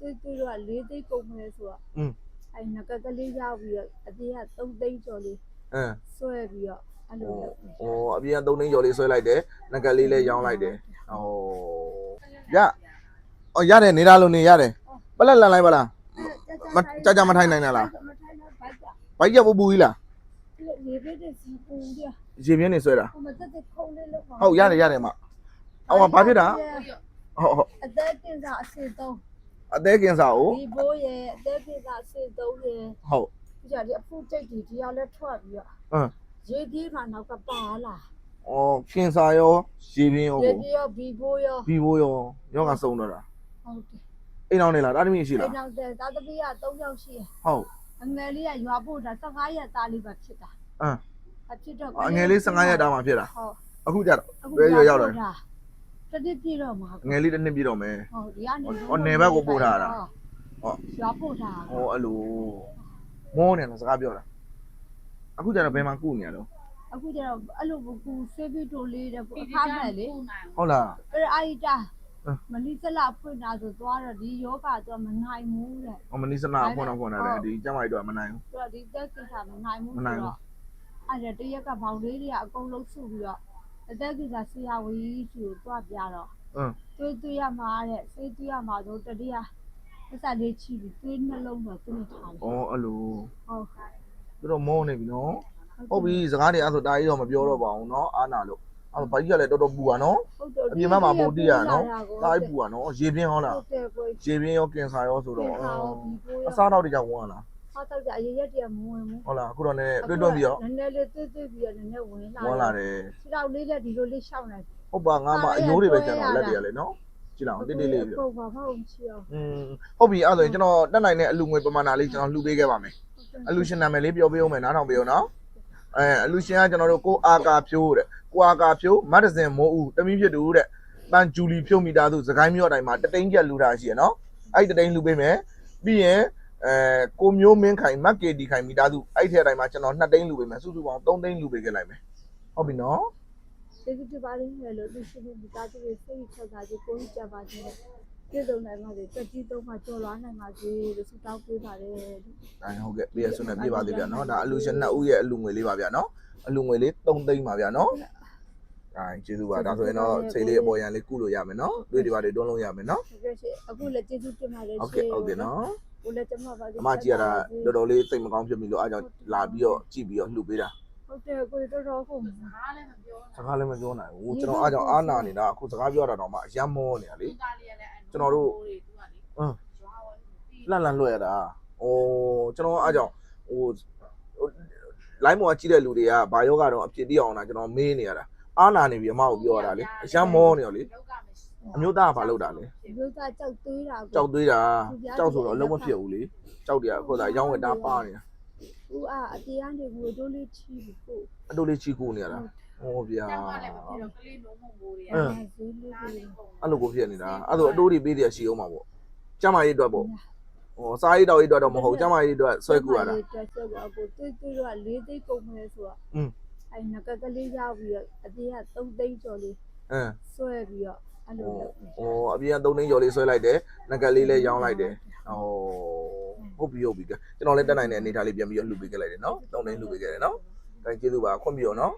တွေးတွေးတော့၄သိန်းကုန်မယ်ဆိုတော့อืมအဲ့ငကကလေးရောက်ပြီးတော့အတင်းက3သိန်းကျော်လေးအင်းဆွဲပြီးတော့အဲ့လိုလုပ်နေဟိုအပြင်က3သိန်းကျော်လေးဆွဲလိုက်တယ်ငကလေးလည်းရောင်းလိုက်တယ်ဟိုရအော်ရတယ်နေတာလို့နေရတယ်ပလက်လန်လိုက်ပါလားမကြာကြာမထိုင်နိုင်တာလားမထိုင်တော့ဘိုက်ကဘိုက်ရပူပူကြီးလားလေဘေးတဲ့စီပူရရေပြင်းနေဆွဲတာဟိုမတက်တဲ့ခုံးလေးလောက်ပါဟုတ်ရတယ်ရတယ်မအော်ဘာဖြစ်တာဟုတ်ဟုတ်အသက်တင်စားအစီသုံး အသေးကင်စာကိုဒီဘိုးရဲ့အသက်တင်စားအစီသုံးရဲ့ဟုတ်ဒီကြဒီအဖူတိတ်ဒီဒီရောက်လက်ထွက်ပြီးတော့အင်းရေဒီမှနောက်ကပါလာအော်ကင်စာရောရေပြင်းရောရေကိုဒီရောဘီဘိုးရောဘီဘိုးရောရောကစုံတော့တာဟုတ်တယ်အိမ်အောင်နေလားတာသမီးရှိဒီလားနောက်တဲ့သာသမီက3ယောက်ရှိရဟုတ်အငယ်လေးကရွာပို့တာ15ရက်သားလေးပဲဖြစ်တာအင်းအဖြစ်တော့အငယ်လေး15ရက်တာမှဖြစ်တာဟုတ်အခုကြတော့အခုဘယ်ရွယ်ရောက်လဲ တတိပြည့်တော့မှာငယ်လေးတစ်နှစ်ပြည့်တော့မယ်ဟုတ်ဒီကနေဟောနယ်ဘက်ကိုပို့ထားတာဟုတ်ရွာပို့တာဟောအဲ့လိုမောနေလားစကားပြောတာအခုကျတော့ဘယ်မှာကုနေရတော့အခုကျတော့အဲ့လိုကူဆေးပြီးတိုလေးတဲ့အခါမဲ့လေဟုတ်လားအဲ့အိုက်တာအင်းမလီစလာဖွင့်တာဆိုသွားတော့ဒီယောဂတော့မနိုင်ဘူးတဲ့အမနီစနာဖွင့်တော့ဖွင့်တယ်ဒီကျမကြီးတော့မနိုင်ဘူးသူကဒီတက်ကိစ္စမနိုင်ဘူးမနိုင်ဘူးဆိုတော့အဲ့ဒါတရက်ကဘောင်လေးတွေကအကုန်လုံးစုပြီးတော့ အသက်ကိစ္စဆရာဝကြီးစီကိုသွားပြတော့အင်းသွေးသွေးရမှာတဲ့သွေးသွေးရမှာဆိုတတိယပစ္စလေးချီပြီးသွေးနှလုံးတော့သွေးထားတယ်ဩအဲ့လိုဟုတ်သူတို့မောနေပြီနော်ဟုတ်ပြီစကားတွေအဲ့ဆိုတာကြီးတော့မပြောတော့ပါဘူးနော်အာနာလို့အဲ့ဘိုက်ကြီးကလည်းတော်တော်ပူပါနော်ဟုတ်တယ်အပြင်ဘက်မှာပိုတီးရနော်တာကြီးပူပါနော်ရေပြင်းဟောလားဟုတ်တယ်ကိုရေပြင်းရောကင်ဆာရောဆိုတော့ဟာဒီကိုအစားတော့တွေကြောင့်ဝင်လာ ဟာတော့ကြအရေးရက်တည်းမဝင်ဘူးဟုတ်လားအခုတော့လည်းတွတ်တွတ်ပြီးတော့နည်းနည်းလေးသွေးသွေးပြီးတော့နည်းနည်းဝင်လာဝင်လာတယ်ခြေထောက်လေးလည်းဒီလိုလေးရှောင်းနေဟုတ်ပါငါမှအယိုးတွေပဲကျန်တော့လက်တွေကလည်းနော်ကြည့်လောက်တိတိလေးပြီးပုံပါမဟုတ်ချီအောင်อืมဟုတ်ပြီအဲ့ဆိုရင်ကျွန်တော်တက်နိုင်တဲ့အလူငွေပမာဏလေးကျွန်တော်လှူပေးခဲ့ပါမယ်အလူရှင်နာမည်လေးပြောပေးအောင်မယ်နားထောင်ပေးအောင်နော်အဲအလူရှင်ကကျွန်တော်တို့ကိုအာကာဖြိုးတဲ့ကိုအာကာဖြိုးမတ်တဇင်မိုးဦးတမီးဖြစ်တူတဲ့ပန်ဂျူလီဖြိုးမိသားစုစကိုင်းမြို့အတိုင်းမှာတတိန်ကျက်လူတာရှိရနော်အဲ့ဒီတတိန်လှူပေးမယ်ပြီးရင် အဲကိုမျိုးမင်းခိုင်မတ်ကေတီခိုင်မိသားစုအဲ့ဒီအတိုင်းမှာကျွန်တော်2တိန်လှူပေးမယ်စုစုပေါင်း3တိန်လှူပေးခဲ့လိုက်မယ်ဟုတ်ပြီနော်ဒီကိစ္စပါရင်းလေလို့သူရှိနေတာတူစိတ်ချတာကြီးကိုကြီးကြပါသေးတယ်ပြည်စုံနိုင်ပါစေတက်ကြီးသုံးမှကြော်လွားနိုင်ပါစေလို့ဆုတောင်းပေးပါတယ်အဲဟုတ်ကဲ့ပြည့်ရစွနဲ့ပြပါသေးဗျာနော်ဒါအလူရှင်2ဦးရဲ့အလူငွေလေးပါဗျာနော်အလူငွေလေး3သိန်းပါဗျာနော် အဲကျေးဇူးပါဒါဆိုရင်တော့ချိန်လေးအပေါ်ရန်လေးကုလို့ရမယ်နော်တွေ့ဒီပါတွေတွန်းလို့ရမယ်နော်ဟုတ်ကဲ့ရှင်အခုလည်းကျေးဇူးတင်ပါတယ်ဟုတ်ကဲ့ဟုတ်ကဲ့နော်ကိုလည်းကျမပါအမကြီးကတာတော်တော်လေးစိတ်မကောင်းဖြစ်ပြီလို့အားကြောင့်လာပြီးတော့ကြည့်ပြီးတော့လှူပေးတာဟုတ်တယ်ကိုတော်တော်ဟုတ်စကားလည်းမပြောနိုင်ဘူးကျွန်တော်အားကြောင့်အားနာနေတာအခုစကားပြောတာတော့မှအယမ်းမောနေတာလေကျွန်တော်တို့လှန်လှန်လွှဲရတာဩကျွန်တော်အားကြောင့်ဟိုလိုင်းမော်ကြည့်တဲ့လူတွေကဘာယောဂတော့အဖြစ်တိအောင်တာကျွန်တော်မေးနေရတာ အားနာနေပြီအမကိုပြောရတာလေအယမ်းမောနေရောလေအမျိုးသားကဘာလုပ်တာလဲဒီကကြောက်သွေးတာကြောက်သွေးတာကြောက်ဆိုတော့အလုံးမဖြစ်ဘူးလေကြောက်တယ်အခုသာရောင်းဝယ်တာပါနေတာဦးအာအတရားနေကိုတို့လေးချီပြီးကိုအတူလေးချီကူနေရတာဟောဗျာအဲဈေးလေးတွေအဲ့လိုကိုဖြစ်နေတာအဲ့လိုအတိုးတွေပေးတယ်ရှိအောင်မှာပေါ့ကျမကြီးအတွက်ပေါ့ဟောစားရေးတောက်ရေးအတွက်တော့မဟုတ်ကျမကြီးအတွက်ဆွဲကူရတာတက်ဆွဲကူကိုတွေးတွေးတော့၄သိန်းကုန်မယ်ဆိုတော့อืม အဲငကကလေးရောက်ပြီးတော့အတင်းက3သိန်းကျော်လေးအင်းဆွဲပြီးတော့အဲ့လိုလုပ်နေဟောအပြင်က3သိန်းကျော်လေးဆွဲလိုက်တယ်ငကလေးလည်းရောင်းလိုက်တယ်ဟောဟုတ်ပြီဟုတ်ပြီကကျွန်တော်လည်းတက်နိုင်တဲ့အနေထားလေးပြန်ပြီးတော့လှူပေးခဲ့လိုက်တယ်နော်3သိန်းလှူပေးခဲ့တယ်နော်ဒါကျေးဇူးပါခွင့်ပြုရောနော်